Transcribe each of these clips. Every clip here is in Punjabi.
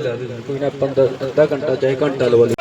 ਲਾ ਦੇ ਕੋਈ ਨਾ 15 ਅੱਧਾ ਘੰਟਾ ਚਾਹੇ ਘੰਟਾ ਲਵਾ ਲਈ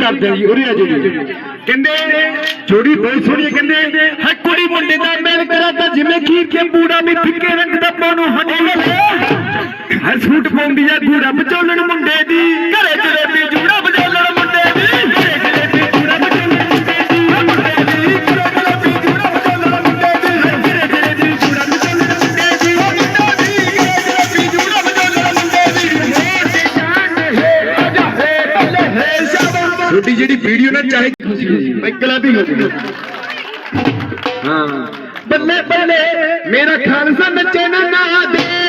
ਕਰਦੇ ਜੀ, ਉਰੇ ਆ ਜੀ। ਕਹਿੰਦੇ, ਜੋੜੀ ਬਹੁਤ ਸੋਹਣੀ ਕਹਿੰਦੇ ਹੈ ਕੁੜੀ ਮੁੰਡੇ ਦਾ ਮੇਲ ਕਰਾ ਜਿਵੇਂ ਖੀਰ ਕੇ ਬੂੜਾ ਵੀ ਫਿੱਕੇ ਰੰਗ ਦਾ ਪਾਉਣੋਂ ਹਟੇ। ਹੈ ਸੂਟ ਪਾਉਂਦੀ ਆ, ਗੂੜਾ ਵਿਚੋਲਣ ਮੁੰਡੇ ਦੀ, ਘਰੇ ਜਲੇਬੀ ਛੋਟੀ ਜਿਹੜੀ ਵੀਡੀਓ ਨਾ ਚਾਹੇ ਮੈਕਲਾ ਦੀ ਹੋ ਗਈ ਹਾਂ। ਬੱਲੇ ਬੱਲੇ ਮੇਰਾ ਖਾਲਸਾ ਨੱਚੇ ਨਾ ਨਾ ਦੇ।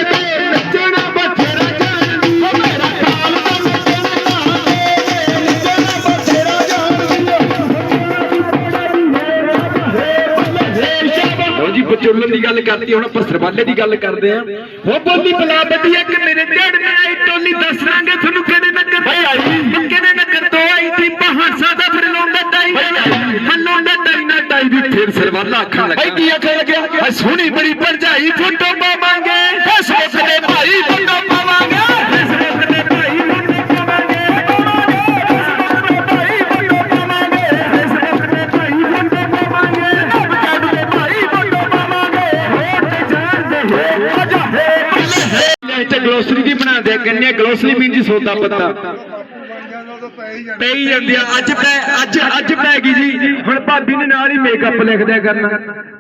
ਬਚੋਲਨ ਦੀ ਗੱਲ ਕਰਤੀ ਹੁਣ ਆਪਾਂ ਸਰਵਾਲੇ ਦੀ ਗੱਲ ਕਰਦੇ ਆ ਹੋ ਬੋਲੀ ਬਲਾ ਵਧੀਆ ਕਿ ਮੇਰੇ ਢੇੜ ਮੈਂ ਆਈ ਟੋਲੀ ਦੱਸ ਲਾਂਗੇ ਤੁਹਾਨੂੰ ਕਿਹੜੇ ਨਗਰ ਭਾਈ ਆਈ ਕਿਹੜੇ ਨਗਰ ਤੋਂ ਆਈ ਸੀ? ਬਹਾਸਾ ਦਾ ਫਿਰ ਲੋਂਦਾ ਟਾਈ ਹਲੋਂਦਾ ਟਾਈ ਨਾ ਟਾਈ ਦੀ ਫਿਰ ਸਰਵਾਲਾ ਅੱਖਾਂ ਲੱਗਾ। ਭਾਈ ਕੀ ਆਖਣ ਲੱਗਿਆ? ਸੋਹਣੀ ਬੜੀ ਭਰਜਾਈ ਫੋਟੋ ਪਾਵਾਂਗੇ। ਫੇਸਬੁੱਕ ਤੇ ਭਾਈ ਫੋਟੋ ਦੇ ਕੰਨੇ ਗਲੋਸਲੀ ਮੀਨ ਜੀ ਸੋਦਾ ਪੱਤਾ। ਪਈ ਜਾਂਦੀ ਆ। ਅੱਜ ਪੈ ਅੱਜ ਅੱਜ ਪੈ ਗਈ ਜੀ। ਹੁਣ ਭਾਬੀ ਨੇ ਨਾਲ ਹੀ ਮੇਕਅਪ ਲਿਖ ਦਿਆ ਕਰਨਾ।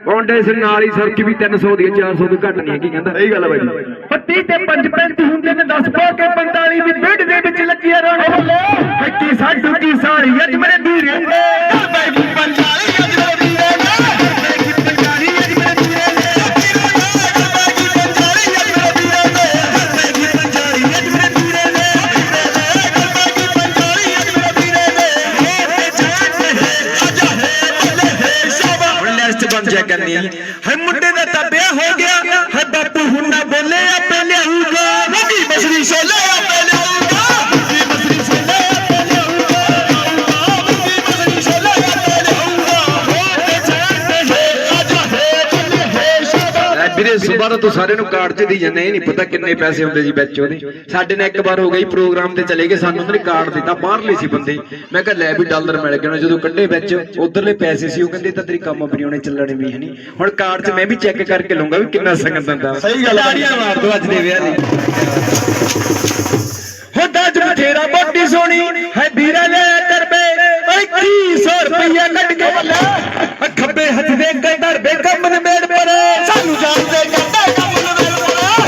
ਫਾਊਂਡੇਸ਼ਨ ਨਾਲ ਹੀ ਸੁਰਖੀ ਵੀ 300 ਦੀ 400 ਤੋਂ ਘੱਟ ਨਹੀਂ ਹੈਗੀ ਕਹਿੰਦਾ। ਸਹੀ ਗੱਲ ਹੈ ਬਾਈ ਪੱਤੀ ਤੇ ਪੰਜ ਪੈਂਤੀ ਹੁੰਦੇ ਨੇ 10 ਪਾ ਕੇ 45 ਦੀ ਬੈੱਡ ਦੇ ਵਿੱਚ ਲੱਗਿਆ ਰਹਿਣਾ ਇੱਕੀ ਸਾਡੂ ਕੀ ਸਾਰੀ ਅੱਜ ਮੇਰੇ ਵੀਰੇ ਬਾਈ ਪੰਜਾਲੀ ਅੱਜ ਤੂੰ ਸਾਰਿਆਂ ਨੂੰ ਕਾਰਡ 'ਚ ਦੀ ਜਾਂਦਾ ਇਹ ਨਹੀਂ ਪਤਾ ਕਿੰਨੇ ਪੈਸੇ ਹੁੰਦੇ ਜੀ ਵਿੱਚ ਉਹਦੇ। ਸਾਡੇ ਨਾਲ ਇੱਕ ਵਾਰ ਹੋ ਗਈ ਪ੍ਰੋਗਰਾਮ ਤੇ ਚਲੇ ਗਏ ਸਾਨੂੰ ਉਹਨੇ ਕਾਰਡ ਦਿੱਤਾ ਬਾਹਰਲੇ ਸੀ ਬੰਦੇ। ਮੈਂ ਕਿਹਾ ਲੈ ਵੀ ਡਾਲਰ ਮਿਲ ਗਏ ਜਦੋਂ ਕੱਢੇ ਵਿੱਚ ਉਧਰਲੇ ਪੈਸੇ ਸੀ ਉਹ ਕਹਿੰਦੇ ਤਾਂ ਤੇਰੀ ਕੰਮ ਆਪਣੀ ਉਹਨੇ ਚੱਲਣੇ ਵੀ ਹਣੀ ਹੁਣ ਕਾਰਡ 'ਚ ਮੈਂ ਵੀ ਚੈੱਕ ਕਰਕੇ ਲਵਾਂਗਾ ਵੀ ਕਿੰਨਾ ਸੰਗਤ ਦਿੰਦਾ ਸਹੀ ਗੱਲ ਤਾੜੀਆਂ ਅੱਜ ਦੇ ਵਿਆਹ ਲਈ। ਹੁੰਦਾ ਜੁ ਬਥੇਰਾ ਬੋਟੀ ਸੋਣੀ ਹੈ ਵੀਰਾਂ ਨੇ 300 ਰੁਪਏ ਕੱਢ ਕੇ ਲੈ ਖੱਬੇ ਹੱਥ ਦੇ ਕੰਡਰ ਬੇਕਮ ਨੇ ਮੇੜ ਪਰੇ। ਸਾਨੂੰ ਜਾਣਦੇ ਕੰਡਾ ਕੰਮ ਨੂੰ ਵੇਲ ਪਰੇ।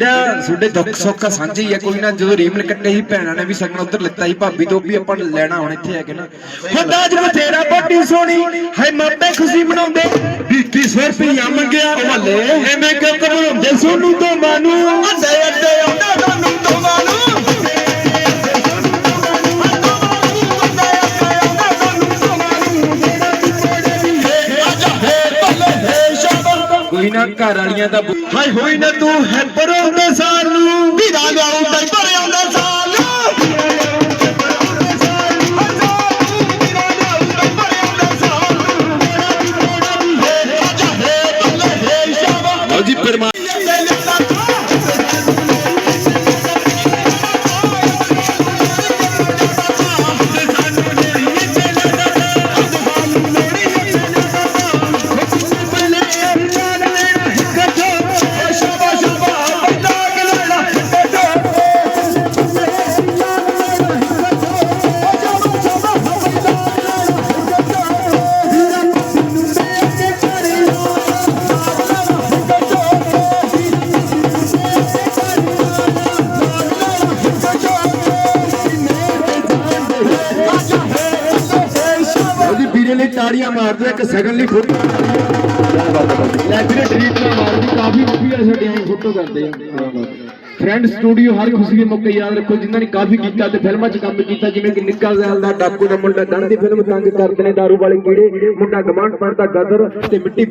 ਜਿਹੜਾ ਤੁਹਾਡੇ ਦੁੱਖ ਸੁੱਖ ਸਾਂਝੇ ਹੀ ਆ ਕੋਈ ਨਾ ਜਦੋਂ ਰੀਮਲ ਕੱਟੇ ਸੀ ਭੈਣਾਂ ਨੇ ਵੀ ਸਗਨ ਉਧਰ ਲਿੱਤਾ ਸੀ ਭਾਬੀ ਤੋਂ ਵੀ ਆਪਾਂ ਲੈਣਾ ਹੁਣ ਇੱਥੇ ਆ ਕੇ ਨਾ। ਹੁੰਦਾ ਅੱਜ ਬਥੇਰਾ ਬੋਟੀ ਸੋਣੀ ਹੈ ਮਾਪੇ ਖੁਸ਼ੀ ਮਨਾਉਂਦੇ। 2100 ਰੁਪਇਆ ਮੰਗਿਆ ਮਹੱਲੇ। ਐਵੇਂ ਕਿਉਂ ਘਬਰਾਉਂਦੇ ਸੋਨੂੰ ਤੋਂ ਮਾਨੂੰ? ਅੱਡੇ ਅੱਡੇ ਕੋਈ ਨਾ ਘਰ ਵਾਲੀਆਂ ਦਾ ਹਾਏ ਹੋਈ ਨਾ ਤੂੰ ਹੈ ਪਰੋਂਦੇ ਸਾਲ ਨੂੰ ਵੀਰਾ ਲਿਆਉਂ ਤੇ ਉਹਦੀ ਲਈ ਤਾੜੀਆਂ ਮਾਰ ਇੱਕ ਸਗਨ ਲਈ ਫੋਟੋ ਲੈ ਵੀਰੇ ਟ੍ਰੀਟ ਨਾ ਮਾਰਦੀ ਕਾਫੀ ਵਧੀਆ ਸਾਡੀਆਂ ਐਂ ਫੋਟੋ ਕਰਦੇ ਆ। ਫਰੈਂਡ ਸਟੂਡੀਓ ਹਰ ਖੁਸ਼ੀ ਦੇ ਮੌਕੇ ਯਾਦ ਰੱਖੋ, ਜਿਨ੍ਹਾਂ ਨੇ ਕਾਫੀ ਕੀਤਾ ਤੇ ਫਿਲਮਾਂ 'ਚ ਕੰਮ ਕੀਤਾ, ਜਿਵੇਂ ਕਿ ਨਿੱਕਾ ਜ਼ੈਲ ਦਾ ਡਾਕੂ ਦਾ ਮੁੰਡਾ ਗਣ ਦੀ ਫਿਲਮ ਤੰਗ ਕਰਦੇ ਨੇ, ਦਾਰੂ ਵਾਲੇ ਕੀੜੇ, ਮੁੰਡਾ ਗਮਾਂਡ ਪੜਦਾ ਗਦਰ ਤੇ ਮਿੱਟੀ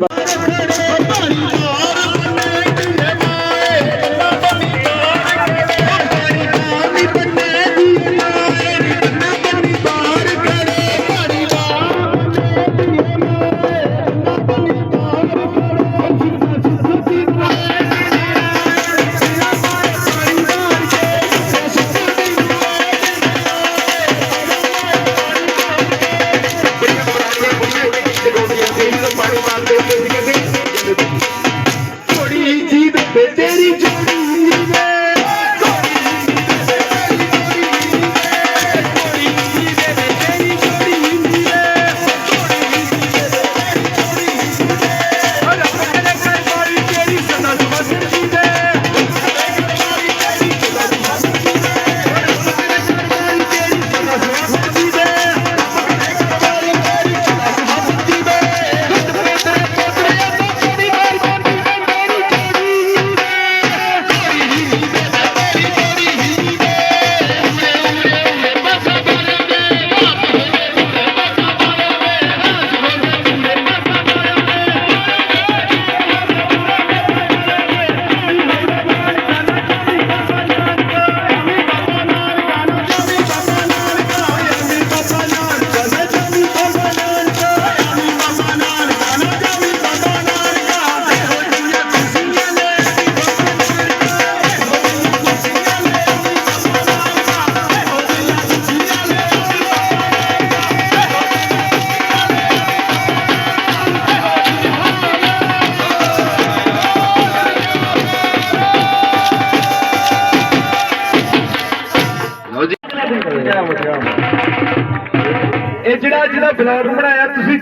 ਚੈਨਲ ਬਣਾਇਆ ਤੁਸੀਂ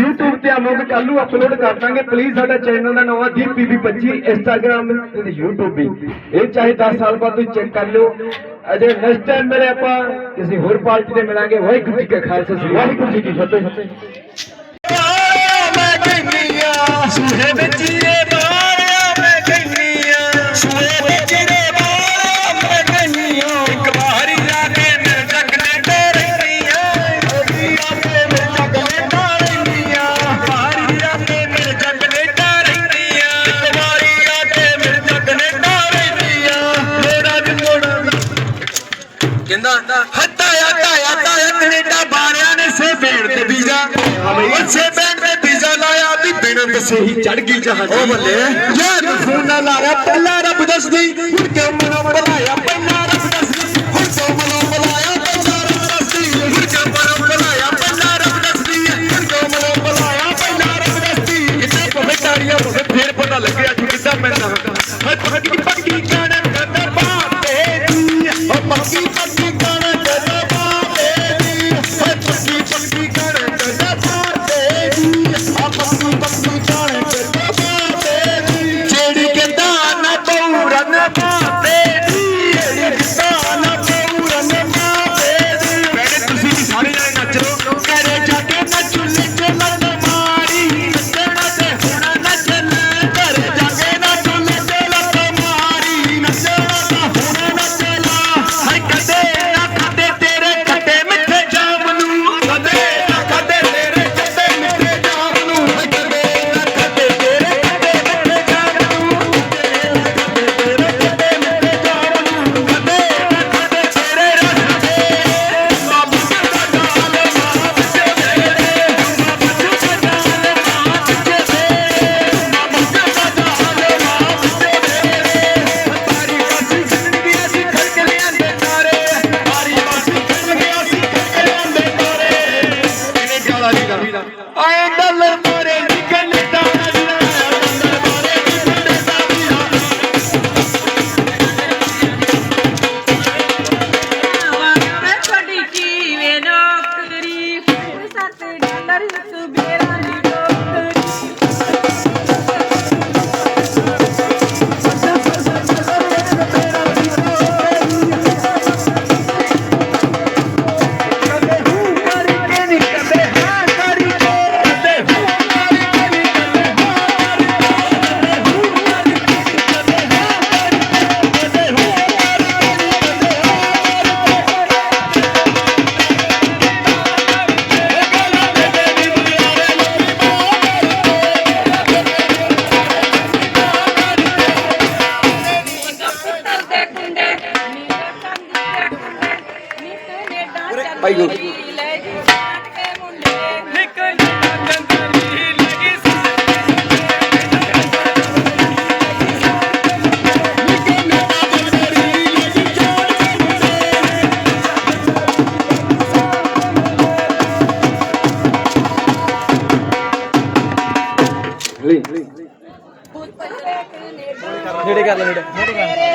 YouTube ਤੇ ਆਵੋਗੇ ਕੱਲ ਨੂੰ ਅਪਲੋਡ ਕਰ ਦਾਂਗੇ। ਪਲੀਜ਼ ਸਾਡਾ ਚੈਨਲ ਦਾ ਨਾਮ ਹੈ dpb25 Instagram ਤੇ YouTube ਵੀ। ਇਹ ਚਾਹੇ 10 ਸਾਲ ਬਾਅਦ ਤੁਸੀਂ ਚੈੱਕ ਕਰ ਲਿਓ। ਅਜੇ ਨੈਕਸਟ ਟਾਈਮ ਮੇਰੇ ਆਪਾਂ, ਕਿਸੇ ਹੋਰ ਪਾਰਟੀ ਤੇ ਮਿਲਾਂਗੇ। ਵਾਹਿਗੁਰੂ ਜੀ ਕਾ ਖਾਲਸਾ ਵਾਹਿਗੁਰੂ ਜੀ ਕੀ ਫਤਿਹ। ਮੈਂ से ही चढ़ गई जहां ओ बल्ले ये रसूल ना लाया पल्ला रब दसदी उनके मन बनाया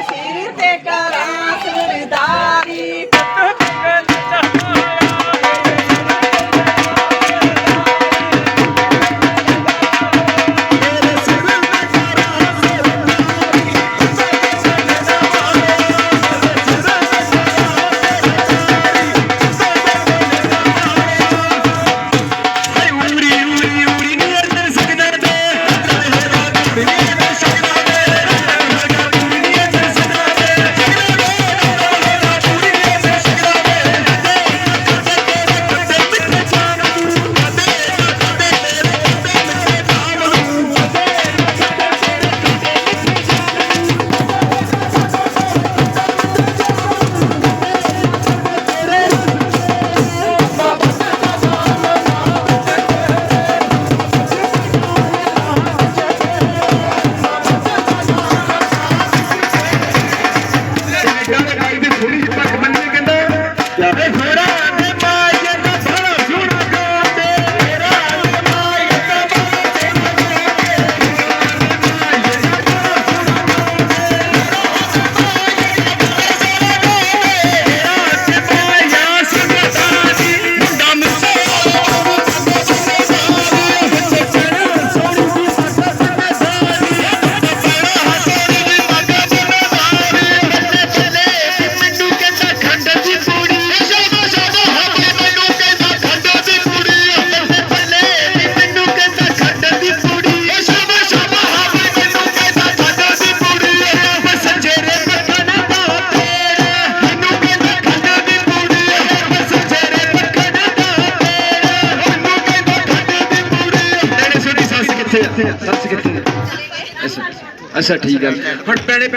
ಸಿರಿತೆ ಕಾಲ ਅੱਛਾ ਠੀਕ ਆ। ਹੁਣ ਪੈਣੇ